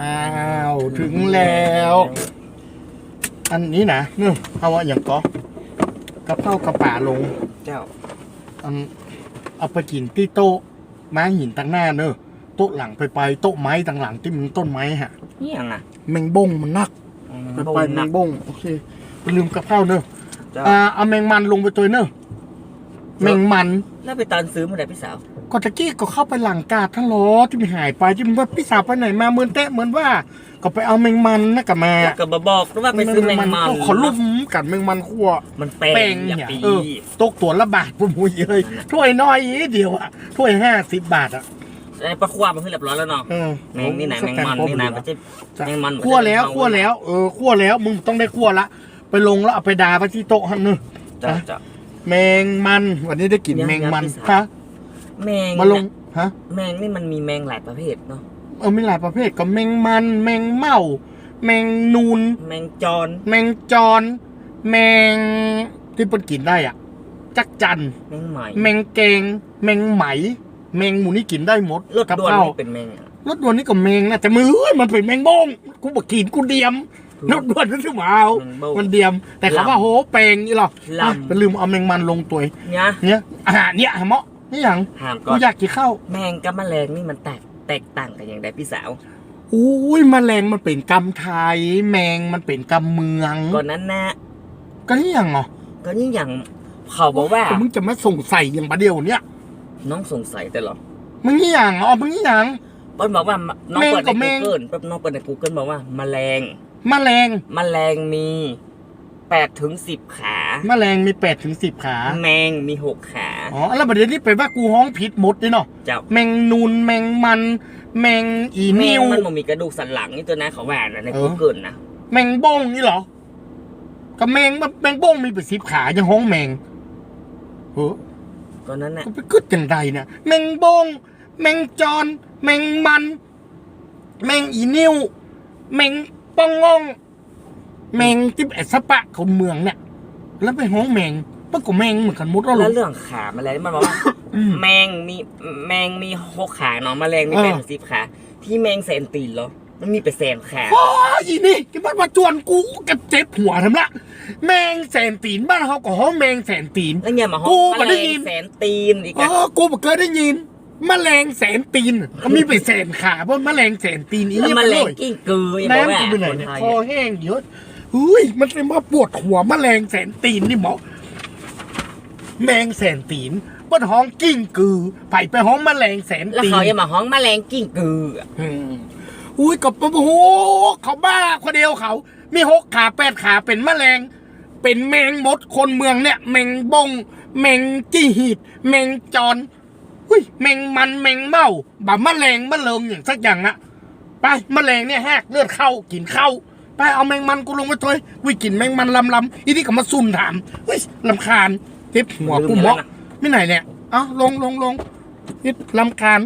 อ้าว ถึงแล้ว อันนี้นะเนอะเอาว่าอย่างก็กระเพรากระป่าลง เจ้าอันเอาไปกินที่โต๊ะม้าหินตั้งหน้าเนอะโต๊ะหลังไปไปโต๊ะไม้ตั้งหลังที่มันต้นไม้ฮะนี่ยังอะแมงบงมันนักไปไปแมงบงโอเคไปลืมกระเพราเนอะเจ้าอ่าเอาแมงมันลงไปตัวเนอะ แมงมัน แล้วไปตอนซื้อมาไหนพี่สาวก็ตะกี้ก็เข้าไปหลังกาดทั้งล้อที่มันหายไปที่มันว่าพี่สาวไปไหนมาเหมือนแตะเหมือนว่า ก็ไปเอาแมงมันนะกับมาแล้วก็มาบอกด้วยว่าไปซื้อแมงมันก็ขอลุ่มกัดแมงมันคั่วมันแป้แป้งงอย่าเนี่ยปีเออตกตัวละบาทผมหุยเลยถ้วยน้อยนิดเดียวอะถ้วยห้าสิบบาทอะไอ้ปลาความันขึ้นเรียบร้อยแล้วเนาะเออแมงนี่ไหนแมงมันนี่นะมันจะแมงมันคั่วแล้วคั่วแล้วเออคั่วแล้วมึงต้องได้คั่วละ ไปลงแล้วเอาไปดาไปที่โต๊ะฮันเนอะเจ้าเจ้า แมงมัน วันนี้ได้กลิ่นยังแมงมันยังพี่สาวฮะแมงมาลงฮะแมงนี่มันมีแมงหลายประเภทเนาะเออมีหลายประเภทก็แมงมัน แมงเม่า แมงนูน แมงจอนแมงจร แมงที่เปิ้นกินได้อะ จักจัน แมงไหมแมงเกง แมงไหม แมงหมูนี่กินได้หมดรถกับด่วนข้าวนี่เป็นแมงอะรถด่วนนี่ก็แมงนะแต่มือมันเป็นแมงบ้งกูบอกกินกูเดียม รถด่วนนั่นสิมาเอาแมงโบ้มันเดียม แต่เขาว่าโหแปลงนี่หรอลำอะไปลืมเอาแมงมันลงตัว เนี่ยเนี่ยอาหารเนี่ยเหมาะนี่อย่างห้ามก่กูอนอยากกินข้าวแมงกับแมลงนี่มันแตกแตกต่างกันอย่างไรพี่สาว อุ้ยแมลงมันเป็นกำไทย แมงมันเป็นกำเมืองก่อนนั้นนะก็นี่อย่างเหรอก็นี่อย่างเขาบอกว่าแต่มึงจะมาส่งใส่อย่างประเดียวเนี่ยน้องสงสัยแต่หรอมึงนี่อย่างอ๋อมึงนี่อย่างเปิ้ลบอกว่าน้องแมงเปิดกับในแมง Google แป๊บน้องเปิดใน Google บอกว่าแมลง แมลงแมลงมีแปดถึงสิบขาแมลงมีแปดถึงสิบขา แมงมีหกขา อ๋อ แล้วประเด็นนี้เป็นว่ากูห้องผิดหมดเลยเนาะเจ้าแมงนูนแมงมัน แมงอีแมนิงวมันบ่มีกระดูกสันหลังนี่ตัวนะเขาว่านะในเออ Google นะ แมงบ้งนี่เหรอกับแมงแมงบ้งมีเป็นสิบขายังห้องแมงเออตอนนั้นน่ะก็ไปกึดกันใดเนี่ยแมงบง แมงจอน แมงมัน แมงอีนิวแมง ปองงองแมงที่แอสปะคนเมืองเนี่ย แล้วไปห้องแมงมันก็แมงเหมือนกันหมดแล้วแล้วลูกเรื่องขาแมลงมันบอกว่าอืมแมงมีแมงมีหกขาเนาะแมลงมีเออแปดถึงสิบขาที่แมงแสนตีนเหรอมันมีไปแสนขาโอ้ยอีนี่ที่มันมาจวนกูกับเจ็บหัวทำละ แมงแสนตีนบ้านเขาก็ห้องแมงแสนตีน แล้วเนี่ยมาห้กูองก็แมได้ลยิงน แสนตีนอีกอ๋อะอกูบ่เคยได้ยิน แมลงแสนตีนก็มีไปแสนขาเพราะแมลงแสนตีนอีแล้วนี่แมมันลเลงยกิ้งกือยังบอกว่าน้ำกูไปไหนคนเนี่ยไทยคอแห้งเยอะเฮ้ยมันเป็นว่าปวดหัวแมลงแสนตีนนี่หมอแมงแสนตีนป้นห้องกิ้งกือไปไปห้องแมลงแสนแล้วตีนเขายังมาห้องแมลงกิ้งกืออะอืมอุ้ยกับโอ้โหเขาบ้าคนเดียวเขา มีหกขาแปดขาเป็นแมลง เป็นแมงมดคนเมืองเนี่ย แมงบงแมงจี้หีดแมงจอน อุ้ยแมงมันแมงเม่าแบบแมลงแมลงอย่างสักอย่างอะไปแมลงเนี่ยแหกเลือดเข้ากินเข้าไปเอาแมงมันกูลงไปตัววิกินแมงมันลำลำอีนี่ก็มาซุ่มถามเฮ้ยลำคาญเจ็บหัวกูเหมาะไม่ไหนเนี่ยเอาลงลงลงนิดลำคาญ